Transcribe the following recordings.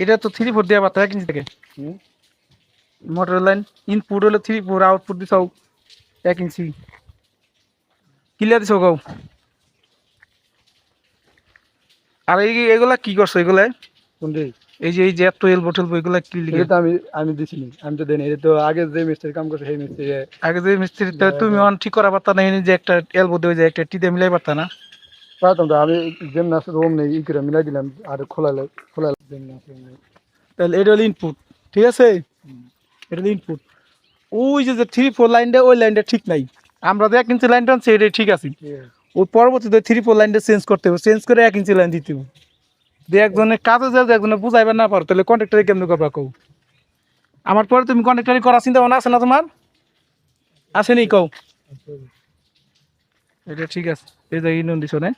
এটা তো three four দেওয়া পারতো এক ইঞ্চি থেকে। মোটর লাইন ইনপুট হলো থ্রি ফোর আউটপুট দিছ। এক ইঞ্চি ক্লিয়ার দিছ গাও আর এই এগুলা কি করছ এগুলা? এই যে এই যে এত এলবো টেলবো এগুলা কি লিখে এটা আমি আমি দিছিনি আমি তো দেনি এটা তো আগে যে মিস্ত্রি কাম করছে সেই মিস্ত্রি। আগে যে মিস্ত্রি তো তুমি অন ঠিক করা পারতা না যে একটা এলবো দেবে যে একটা টিতে মিলাই পারতা না? পারতাম তো আমি যেমন আছে রোম নেই ই করে মিলাই দিলাম আর আছে এমনি। তাহলে এটা হলো ইনপুট ঠিক আছে এটা হলো ইনপুট ওই যে যে থ্রি ফোর লাইনটা ওই লাইনটা ঠিক নাই আমরা যে এক ইঞ্চি লাইনটা আনছি এটা ঠিক আছে ওই পরবর্তীতে থ্রি ফোর লাইনটা চেঞ্জ করতে হবে চেঞ্জ করে এক ইঞ্চি লাইন দিতে হবে যে একজনের কাজে যায় একজনে বুঝাইবে না পারো তাহলে কন্ট্রাক্টারে কেমন করবা কও আমার পরে তুমি কন্ট্রাক্টারি করার চিন্তা ভাবনা আছে না তোমার আসেনি কও এটা ঠিক আছে এই জায়গায় ইউনিয়ন দিছ না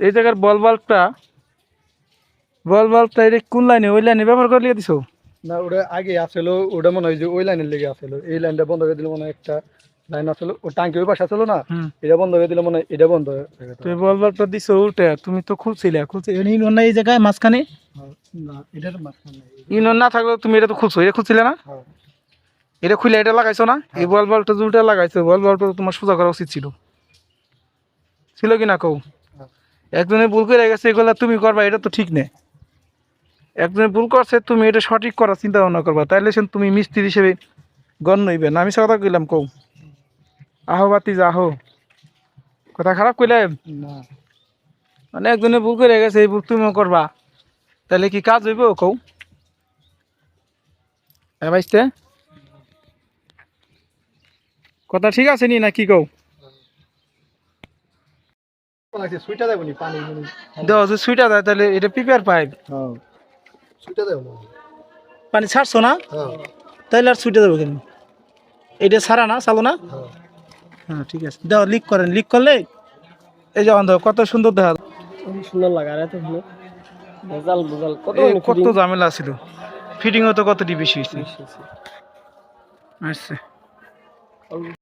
এই জায়গার বল বাল্বটা বল বাল্বটা এটা কোন লাইনে? ওই লাইনে ব্যবহার করে লিয়ে দিছো? না ওটা আগে আসলো ওটা মনে হয় যে ওই লাইনের লেগে আসলো। এই লাইনটা বন্ধ করে দিলে মনে হয় একটা লাইন আসলো ও টাঙ্কি ওই পাশে আসলো না? এটা বন্ধ করে দিলে মনে হয় এটা বন্ধ হয়ে গেছে। তো বল বাল্বটা দিছো উল্টে তুমি তো খুলছিলে খুলছে। ইউনিয়ন না এই জায়গায় মাঝখানে? হ্যাঁ, না এটার মাঝখানে ইউনিয়ন না থাকলেও তুমি এটা তো খুলছো এটা খুলছিলে না? হ্যাঁ। এটা খুলে এটা লাগাইছো না? এই বল বাল্বটা যে উল্টে লাগাইছো বল বাল্বটা তো তোমার সোজা করা উচিত ছিল। ছিল কি না কও? হ্যাঁ। একজনে ভুল করে গেছে এগুলা তুমি করবা এটা তো ঠিক নেই একজনে ভুল করছে তুমি এটা সঠিক করার চিন্তা ভাবনা করবা। তাইলে সে তুমি মিস্ত্রি হিসেবে গণ্য হইবে না। আমি সে কথা কইলাম কও। আহো বাতি যা আহো। কথা খারাপ কইলে? মানে একজনে ভুল করে গেছে এই ভুল তুমিও করবা। তাহলে কি কাজ হইব কও? হ্যাঁ কথা ঠিক আছে নি না কি কও? লাগছে সুইটা দেবো নি পানি দেওয়া সুইটা দেয় তাহলে এটা প্রিপেয়ার পাইপ হ্যাঁ। দেবো। পানি ছাড়ছো না? হ্যাঁ। তাহলে আর সুইটা দেবো কেন? এটা ছাড়া না চালো না? হ্যাঁ। হ্যাঁ ঠিক আছে। দাও লিক করেন। লিক করলে এই যে অন্ধ কত সুন্দর দেখা সুন্দর লাগা আর এত ভালো। ভেজাল ভেজাল। কত কত ঝামেলা ছিল। ফিটিংও তো কতটি বেশি হয়েছে। আচ্ছা।